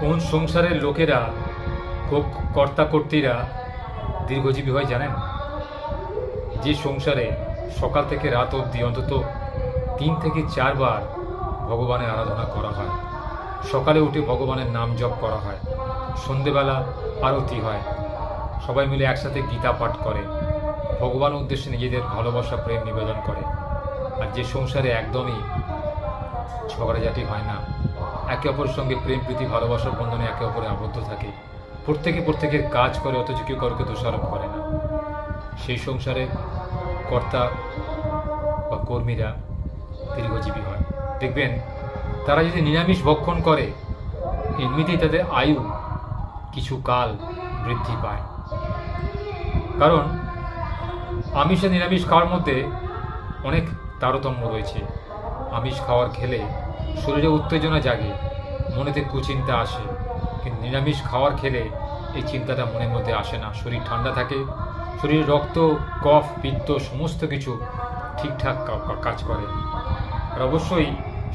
কোন সংসারের লোকেরা কর্তাকর্তীরা দীর্ঘজীবী হয় জানেন? যে সংসারে সকাল থেকে রাত অবধি অন্তত তিন থেকে চারবার ভগবানের আরাধনা করা হয়। সকালে উঠে ভগবানের নাম জপ করা হয়। সন্ধেবেলা আরতি হয়। সবাই মিলে একসাথে গীতা পাঠ করে। ভগবান উদ্দেশ্যে নিজেদের ভালোবাসা, প্রেম নিবেদন করে। আর যে সংসারে একদমই ঝগড়াঝাটি হয় না। একে অপরের সঙ্গে প্রেম, প্রীতি, ভালোবাসার বন্ধনে একে অপরে আবদ্ধ থাকে। প্রত্যেকে প্রত্যেকের কাজ করে, অথচ কেউ কাউকে দোষারোপ করে না। সেই সংসারে কর্তা বা কর্মীরা দীর্ঘজীবী হয়। দেখবেন, তারা যদি নিরামিষ ভক্ষণ করে, এমনিতেই তাদের আয়ু কিছু কাল বৃদ্ধি পায়। কারণ, আমিষ নিরামিষ খাওয়ার মধ্যে অনেক তারতম্য রয়েছে। আমিষ খাওয়ার খেলে শরীরে উত্তেজনা জাগে, মনেতে কুচিন্তা আসে। কিন্তু নিরামিষ খাওয়ার খেলে এই চিন্তাটা মনের মধ্যে আসে না। শরীর ঠান্ডা থাকে, শরীরে রক্ত, কফ, পিত্ত সমস্ত কিছু ঠিকঠাক কাজ করে। আর অবশ্যই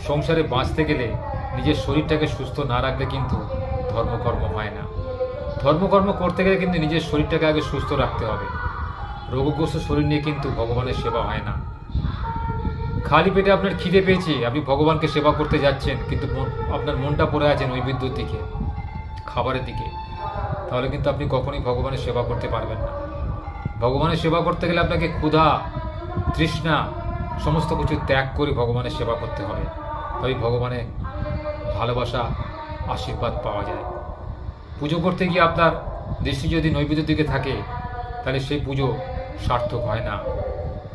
সংসারে বাঁচতে গেলে নিজের শরীরটাকে সুস্থ না রাখলে কিন্তু ধর্মকর্ম হয় না। ধর্মকর্ম করতে গেলে কিন্তু নিজের শরীরটাকে আগে সুস্থ রাখতে হবে। রোগগ্রস্ত শরীর নিয়ে কিন্তু ভগবানের সেবা হয় না। খালি পেটে আপনার খিদে পেয়েছে, আপনি ভগবানকে সেবা করতে যাচ্ছেন, কিন্তু আপনার মনটা পড়ে আছেন ওই বিদ্যুৎ দিকে, খাবারের দিকে। তাহলে কিন্তু আপনি কখনোই ভগবানের সেবা করতে পারবেন না। ভগবানের সেবা করতে গেলে আপনাকে ক্ষুধা, তৃষ্ণা, সমস্ত কিছু ত্যাগ করে ভগবানের সেবা করতে হবে। তবে ভগবানের ভালোবাসা, আশীর্বাদ পাওয়া যায়। পুজো করতে গিয়ে আপনার দৃষ্টি যদি নৈবেদ্যের দিকে থাকে, তাহলে সেই পুজো সার্থক হয় না।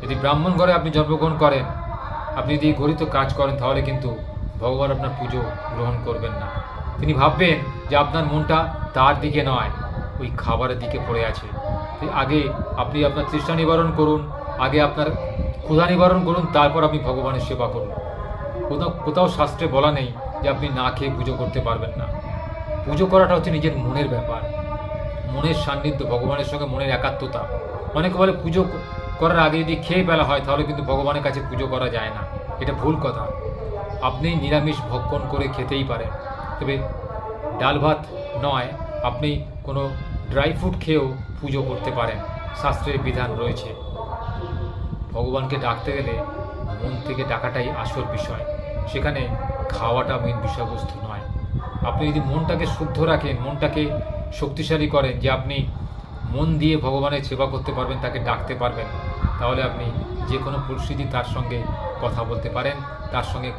যদি ব্রাহ্মণ ঘরে আপনি জন্মগ্রহণ করেন আপনি যদি গরিত কাজ করেন, তাহলে কিন্তু ভগবান আপনার পুজো গ্রহণ করবেন না। তিনি ভাববেন যে আপনার মনটা তার দিকে নয়, ওই খাবারের দিকে পড়ে আছে। আগে আপনি আপনার তৃষ্ণা নিবারণ করুন, আগে আপনার ক্ষুধা নিবারণ করুন, তারপর আপনি ভগবানের সেবা করুন। কোথাও কোথাও শাস্ত্রে বলা নেই যে আপনি না খেয়ে পুজো করতে পারবেন না। পুজো করাটা হচ্ছে নিজের মনের ব্যাপার। মনের সান্নিধ্য, ভগবানের সঙ্গে মনের একাত্মতা। অনেকে বলে পুজো করার আগে যদি খেয়ে ফেলা হয়, তাহলে কিন্তু ভগবানের কাছে পুজো করা যায় না। এটা ভুল কথা। আপনি নিরামিষ ভক্ষণ করে খেতেই পারেন। তবে ডাল ভাত নয়, আপনি কোনো ড্রাই ফ্রুট খেয়েও পুজো করতে পারেন। শাস্ত্রের বিধান রয়েছে। ভগবানকে ডাকতে গেলে মন থেকে ডাকাটাই আসল বিষয়। সেখানে খাওয়াটা মেন বিষয়বস্তু নয়। আপনি যদি মনটাকে শুদ্ধ রাখেন, মনটাকে শক্তিশালী করেন যে আপনি মন দিয়ে ভগবানের সেবা করতে পারবেন, তাকে ডাকতে পারবেন, তাহলে আপনি যে কোনো পরিস্থিতি তার সঙ্গে কথা বলতে পারেন, তার সঙ্গে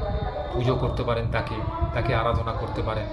পুজো করতে পারেন, তাকে তাকে আরাধনা করতে পারেন।